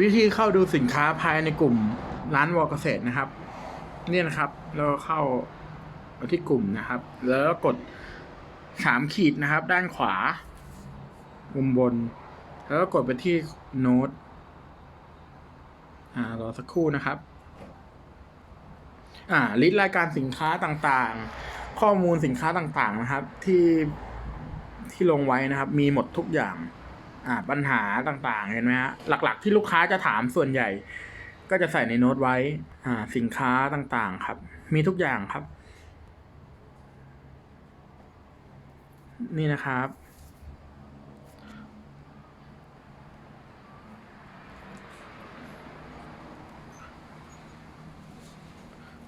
วิธีเข้าดูสินค้าภายในกลุ่มร้านวอเกษตรนะครับ เนี่ยนะครับเราเข้าที่กลุ่มนะครับ แล้วก็กดสามขีดนะครับ ด้านขวามุมบน แล้วก็กดไปที่โน้ตอ่ารอสักครู่นะครับ อ่าลิสต์รายการสินค้าต่างๆ ข้อมูลสินค้าต่างๆนะครับ ที่ที่ลงไว้นะครับ มีหมดทุกอย่าง อ่าปัญหาต่างๆ เห็นไหมฮะหลักๆ ที่ลูกค้าจะถามส่วนใหญ่ ก็จะใส่ในโน้ตไว้อ่าสินค้าต่างๆครับ มีทุกอย่างครับ นี่นะครับ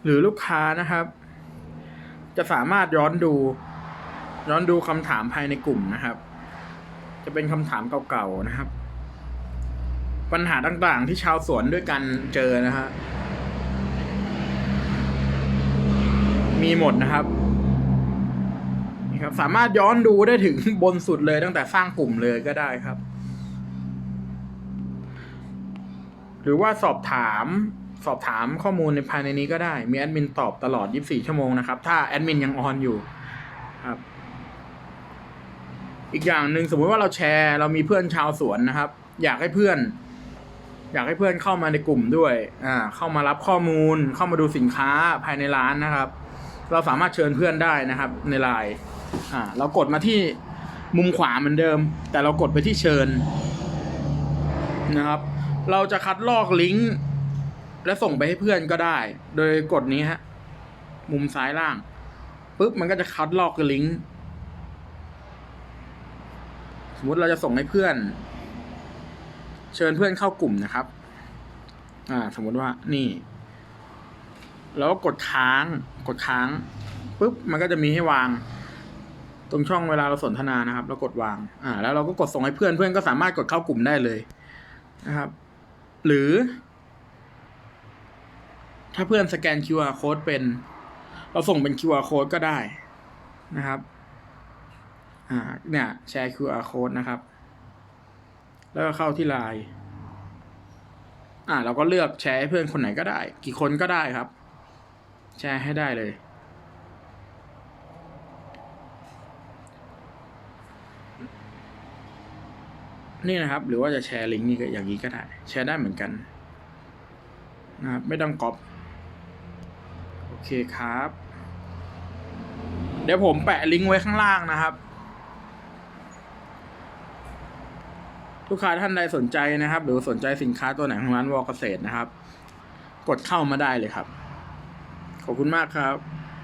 หรือลูกค้านะครับ จะสามารถย้อนดู ย้อนดูคำถามภายในกลุ่มนะครับ จะเป็นคำถามเก่าๆนะครับ ปัญหาต่างๆที่ชาวสวนด้วยกันเจอนะฮะมีหมดนะครับนี่ครับ สามารถย้อนดูได้ถึงบนสุดเลยตั้งแต่สร้างกลุ่มเลยก็ได้ครับ หรือว่าสอบถามสอบถามข้อมูลในภายในนี้ก็ได้ มีแอดมินตอบตลอด 24 ชั่วโมงนะครับ ถ้าแอดมินยังออนอยู่ครับ อีกอย่างหนึ่งสมมุติว่าเราแชร์เรามีเพื่อนชาวสวนนะครับ อยากให้เพื่อน อยากให้เพื่อนเข้ามาในกลุ่มด้วยอ่าเข้ามารับข้อมูล เข้ามาดูสินค้าภายในร้านนะครับ เราสามารถเชิญเพื่อนได้นะครับ ในไลน์อ่าเรากดมาที่มุมขวาเหมือนเดิม แต่เรากดไปที่เชิญนะครับ เราจะคัดลอกลิงก์และส่งไปให้เพื่อนก็ได้ โดยกดนี้ฮะมุมซ้ายล่างปุ๊บมันก็จะคัดลอกลิงก์ สมมติเราจะส่งให้เพื่อน เชิญเพื่อนเข้ากลุ่มนะครับ อ่า สมมติว่านี่ แล้วก็กดค้าง กดค้างปุ๊บมันก็จะมีให้วาง ตรงช่องเวลาเราสนทนานะครับเรากดวาง อ่า แล้วเราก็กดส่งให้เพื่อนเพื่อนก็สามารถกดเข้ากลุ่มได้เลยนะครับ หรือ ถ้าเพื่อนสแกน QR code เป็น เราส่งเป็น QR code ก็ได้นะครับ เนี่ยแชร์ QR code นะครับ แล้วก็เข้าที่ไลน์อ่าเราก็เลือกแชร์ให้เพื่อนคนไหนก็ได้ กี่คนก็ได้ครับ แชร์ให้ได้เลย นี่นะครับ หรือว่าจะแชร์ลิงก์นี่ก็อย่างนี้ก็ได้ แชร์ได้เหมือนกันนะครับไม่ต้องก๊อปโอเคครับ เดี๋ยวผมแปะลิงก์ไว้ข้างล่างนะครับ ลูกค้าท่านใดสนใจนะครับ หรือสนใจสินค้าตัวไหนของร้านวอลเกษตรนะครับ กดเข้ามาได้เลยครับ ขอบคุณมากครับ